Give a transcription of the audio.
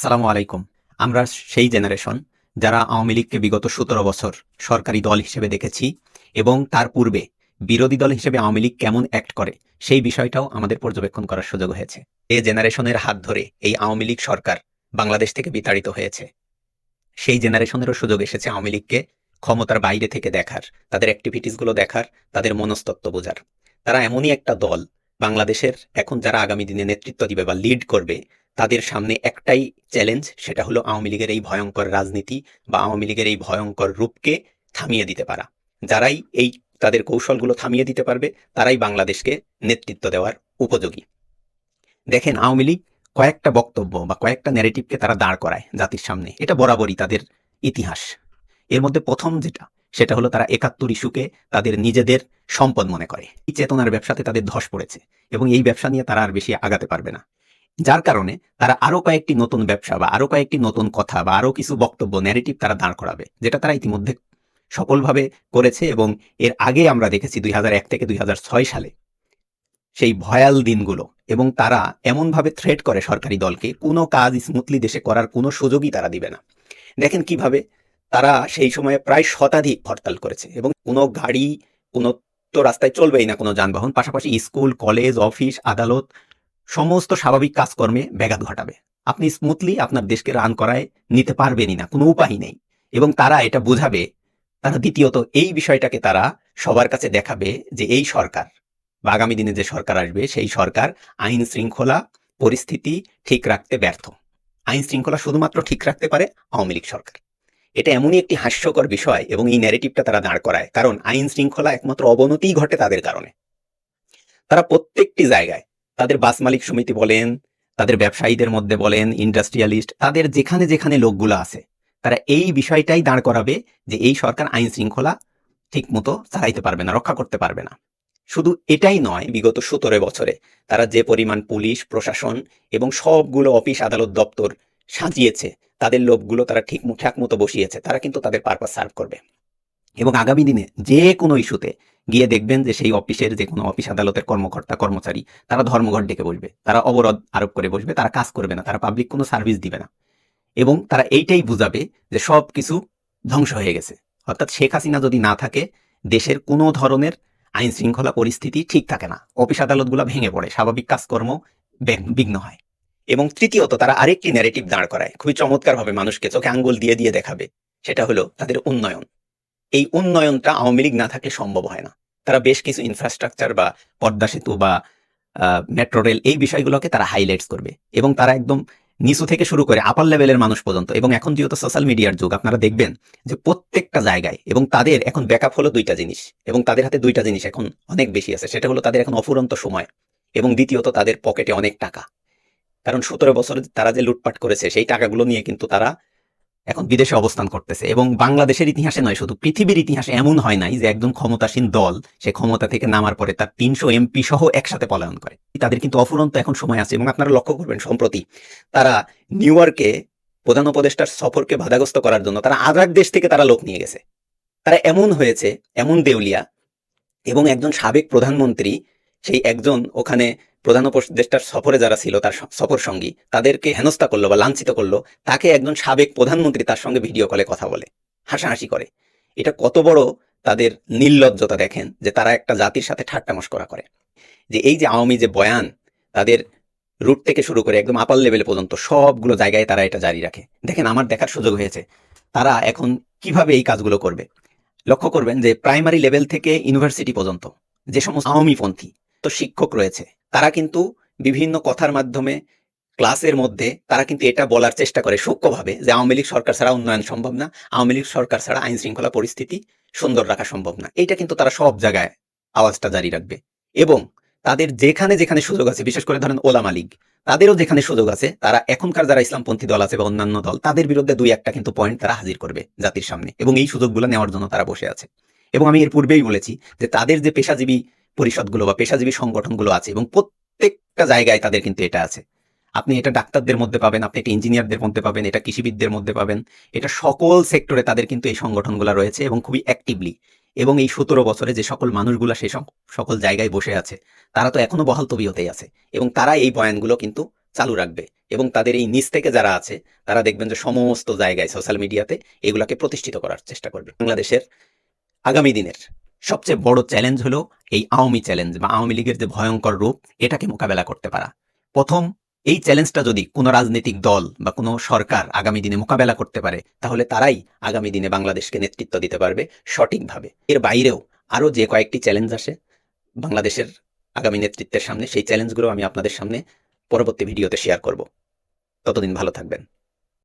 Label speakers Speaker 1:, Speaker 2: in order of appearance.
Speaker 1: সালামু আলাইকুম। আমরা সেই জেনারেশন যারা আওয়ামী লীগকে বিগত সতেরো বছর সরকারি দল হিসেবে দেখেছি এবং তার পূর্বে বিরোধী দল হিসেবে আওয়ামী লীগ কেমন অ্যাক্ট করে, সেই বিষয়টাও আমাদের পর্যবেক্ষণ করার সুযোগ হয়েছে। এ জেনারেশনের হাত ধরে এই আওয়ামী লীগ সরকার বাংলাদেশ থেকে বিতাড়িত হয়েছে। সেই জেনারেশনেরও সুযোগ এসেছে আওয়ামী লীগকে ক্ষমতার বাইরে থেকে দেখার, তাদের অ্যাক্টিভিটিসগুলো দেখার, তাদের মনস্তত্ত্ব বোঝার। তারা এমনই একটা দল বাংলাদেশের এখন যারা আগামী দিনে নেতৃত্ব দিবে বা লিড করবে তাদের সামনে একটাই চ্যালেঞ্জ সেটা হলো আওয়ামী লীগের এই ভয়ঙ্কর রাজনীতি বা আওয়ামী লীগের এই ভয়ঙ্কর রূপকে থামিয়ে দিতে পারা। যারাই এই তাদের কৌশলগুলো থামিয়ে দিতে পারবে, তারাই বাংলাদেশকে নেতৃত্ব দেওয়ার উপযোগী। দেখেন, আওয়ামী লীগ কয়েকটা বক্তব্য বা কয়েকটা ন্যারেটিভকে তারা দাঁড় করায় জাতির সামনে। এটা বরাবরই তাদের ইতিহাস। এর মধ্যে প্রথম যেটা, সেটা হলো তারা একাত্তর ইস্যুকে তাদের নিজেদের সম্পদ মনে করে। এই চেতনার ব্যবসাতে তাদের ধস পড়েছে এবং এই ব্যবসা নিয়ে তারা আর বেশি আগাতে পারবে না। যার কারণে তারা আরও কয়েকটি নতুন ব্যবসা বা আরও কয়েকটি নতুন কথা বা আরও কিছু বক্তব্য ন্যারেটিভ তারা দাঁড় করাবে, যেটা তারা ইতিমধ্যে সফলভাবে করেছে এবং এর আগে আমরা দেখেছি দুই হাজার এক থেকে দুই হাজার ছয় সালে সেই ভয়াল দিনগুলো এবং তারা এমনভাবে থ্রেট করে সরকারি দলকে, কোনো কাজ স্মুথলি দেশে করার কোনো সুযোগই তারা দিবে না। দেখেন কীভাবে তারা সেই সময়ে প্রায় শতাধিক হরতাল করেছে এবং কোনো গাড়ি কোনো তো রাস্তায় চলবেই না কোনো যানবাহন, পাশাপাশি স্কুল, কলেজ, অফিস, আদালত সমস্ত স্বাভাবিক কাজকর্মে ব্যাঘাত ঘটাবে। আপনি স্মুথলি আপনার দেশকে রান করায় নিতে পারবেনই না, কোনো উপায় নেই। এবং তারা এটা বোঝাবে, তারা দ্বিতীয়ত এই বিষয়টাকে তারা সবার কাছে দেখাবে যে এই সরকার, বা আগামী দিনে যে সরকার আসবে, সেই সরকার আইন শৃঙ্খলা পরিস্থিতি ঠিক রাখতে ব্যর্থ। আইন শৃঙ্খলা শুধুমাত্র ঠিক রাখতে পারে আওয়ামী লীগ সরকার। এটা এমনই একটি হাস্যকর বিষয় এবং এই ন্যারেটিভটা তারা দাঁড় করায়। কারণ আইন শৃঙ্খলা একমাত্র অবনতিই ঘটে তাদের কারণে। তারা প্রত্যেকটি জায়গায় তাদের বাস মালিক সমিতি বলেন, তাদের ব্যবসায়ীদের মধ্যে বলেন, ইন্ডাস্ট্রিয়ালিস্ট, তাদের যেখানে যেখানে লোকগুলো আছে, তারা এই বিষয়টাই দাঁড় করাবে যে এই সরকার আইন শৃঙ্খলা ঠিক মতো চালাইতে পারবে না, রক্ষা করতে পারবে না। শুধু এটাই নয়, বিগত সতেরো বছরে তারা যে পরিমাণ পুলিশ, প্রশাসন এবং সবগুলো অফিস, আদালত, দপ্তর সাজিয়েছে, তাদের লোকগুলো তারা ঠিক ঠিকঠাক মতো বসিয়েছে, তারা কিন্তু তাদের পারপাস সার্ভ করবে। এবং আগামী দিনে যে কোনো ইস্যুতে গিয়ে দেখবেন যে সেই অফিসের যে কোনো অফিস আদালতের কর্মকর্তা, কর্মচারী, তারা ধর্মঘট ডেকে বসবে। তারা অবরোধ আরোপ করে বসবে। তারা কাজ করবে না। তারা পাবলিক কোনো সার্ভিস দিবে না। এবং তারা এইটাই বুঝাবে যে সব কিছু ধ্বংস হয়ে গেছে। অর্থাৎ শেখ হাসিনা যদি না থাকে, দেশের কোনো ধরনের আইন শৃঙ্খলা পরিস্থিতি ঠিক থাকে না। অফিস আদালতগুলো ভেঙে পড়ে। স্বাভাবিক কাজকর্ম বিঘ্ন হয়। এবং তৃতীয়ত তারা আরেকটি ন্যারেটিভ দাঁড় করায়। খুবই চমৎকারভাবে মানুষকে চোখে আঙ্গুল দিয়ে দিয়ে দেখাবে। সেটা হলো তাদের উন্নয়ন। এই উন্নয়নটা আওয়ামী লীগ না থাকলে সম্ভব হয় না। তারা বেশ কিছু ইনফ্রাস্ট্রাকচার বা পদ্মা সেতু বা মেট্রো রেল এই বিষয়গুলোকে তারা হাইলাইটস করবে এবং তারা একদম নিচু থেকে শুরু করে আপার লেভেলের মানুষ পর্যন্ত এবং এখন যেহেতু সোশ্যাল মিডিয়ার যুগ, আপনারা দেখবেন যে প্রত্যেকটা জায়গায় এবং তাদের এখন ব্যাকআপ হলো দুইটা জিনিস এবং তাদের হাতে দুইটা জিনিস এখন অনেক বেশি আছে, সেটা হলো তাদের এখন অফুরন্ত সময় এবং দ্বিতীয়ত তাদের পকেটে অনেক টাকা। কারণ সতেরো বছর তারা যে লুটপাট করেছে সেই টাকাগুলো নিয়ে কিন্তু তারা এখন বিদেশে অবস্থান করতেছে এবং বাংলাদেশের ইতিহাসে নয়, শুধু পৃথিবীর ইতিহাসে এমন হয় নাই যে একজন ক্ষমতাসীন দল, সে ক্ষমতা থেকে নামার পরে তার তিনশো এমপি সহ একসাথে পলায়ন করে। তাদের কিন্তু অফুরন্ত এখন সময় আছে এবং আপনারা লক্ষ্য করবেন, সম্প্রতি তারা নিউ ইয়র্কে প্রধান উপদেষ্টার সফরকে বাধাগ্রস্ত করার জন্য তারা আজাদ দেশ থেকে তারা লোক নিয়ে গেছে। তারা এমন হয়েছে, এমন দেউলিয়া এবং একজন সাবেক প্রধানমন্ত্রী, সেই একজন ওখানে প্রধান উপদেষ্টার সফরে যারা ছিল, তার সফর সঙ্গী, তাদেরকে হেনস্থা করল বা লাঞ্ছিত করল, তাকে একজন সাবেক প্রধানমন্ত্রী তার সঙ্গে ভিডিও কলে কথা বলে, হাসাহাসি করে। এটা কত বড় তাদের নির্লজ্জতা দেখেন যে তারা একটা জাতির সাথে ঠাট্টা মস্করা করে। যে এই যে আওয়ামী যে বয়ান, তাদের রুট থেকে শুরু করে একদম আপার লেভেল পর্যন্ত সবগুলো জায়গায় তারা এটা জারি রাখে। দেখেন আমার দেখার সুযোগ হয়েছে, তারা এখন কীভাবে এই কাজগুলো করবে? লক্ষ্য করবেন যে প্রাইমারি লেভেল থেকে ইউনিভার্সিটি পর্যন্ত যে সমস্ত আওয়ামীপন্থী তো শিক্ষক রয়েছে তারা কিন্তু বিভিন্ন কথার মাধ্যমে ক্লাসের মধ্যে তারা কিন্তু এটা বলার চেষ্টা করে সূক্ষ্মভাবে যে আওয়ামী লীগ সরকার ছাড়া উন্নয়ন সম্ভব না, আওয়ামী লীগ সরকার ছাড়া আইন শৃঙ্খলা পরিস্থিতি সুন্দর রাখা সম্ভব না। এটা কিন্তু তারা সব জায়গায় আওয়াজটা জারি রাখবে। এবং তাদের যেখানে যেখানে সুযোগ আছে, বিশেষ করে ধরেন ওলামা লীগ, তাদেরও যেখানে সুযোগ আছে, তারা এখনকার যারা ইসলামপন্থী দল আছে বা অন্যান্য দল, তাদের বিরুদ্ধে দুই একটা কিন্তু পয়েন্ট তারা হাজির করবে জাতির সামনে। এবং এই সুযোগগুলো নেওয়ার জন্য তারা বসে আছে। এবং আমি এর পূর্বেই বলেছি যে তাদের যে পেশাজীবী পরিষদগুলো বা পেশাজীবী সংগঠনগুলো আছে এবং প্রত্যেকটা জায়গায় তাদের কিন্তু এটা আছে। আপনি এটা ডাক্তারদের মধ্যে পাবেন, আপনি এটা ইঞ্জিনিয়ারদের মধ্যে পাবেন, এটা কৃষিবিদদের মধ্যে পাবেন, এটা সকল সেক্টরে তাদের কিন্তু এই সংগঠনগুলো রয়েছে এবং খুবই অ্যাক্টিভলি এবং এই সতেরো বছরে যে সকল মানুষগুলো সেই সকল জায়গায় বসে আছে, তারা তো এখনও বহাল তবিয়তেই আছে এবং তারা এই বয়ানগুলো কিন্তু চালু রাখবে এবং তাদের এই নিচ থেকে যারা আছে, তারা দেখবেন যে সমস্ত জায়গায় সোশ্যাল মিডিয়াতে এগুলাকে প্রতিষ্ঠিত করার চেষ্টা করবে। বাংলাদেশের আগামী দিনের সবচেয়ে বড় চ্যালেঞ্জ হলো এই আওয়ামী চ্যালেঞ্জ বা আওয়ামী লীগের যে ভয়ঙ্কর রূপ, এটাকে মোকাবেলা করতে পারা। প্রথম, এই চ্যালেঞ্জটা যদি কোনো রাজনৈতিক দল বা কোনো সরকার আগামী দিনে মোকাবেলা করতে পারে, তাহলে তারাই আগামী দিনে বাংলাদেশকে নেতৃত্ব দিতে পারবে সঠিকভাবে। এর বাইরেও আরও যে কয়েকটি চ্যালেঞ্জ আসে বাংলাদেশের আগামী নেতৃত্বের সামনে, সেই চ্যালেঞ্জগুলো আমি আপনাদের সামনে পরবর্তী ভিডিওতে শেয়ার করব। ততদিন ভালো থাকবেন।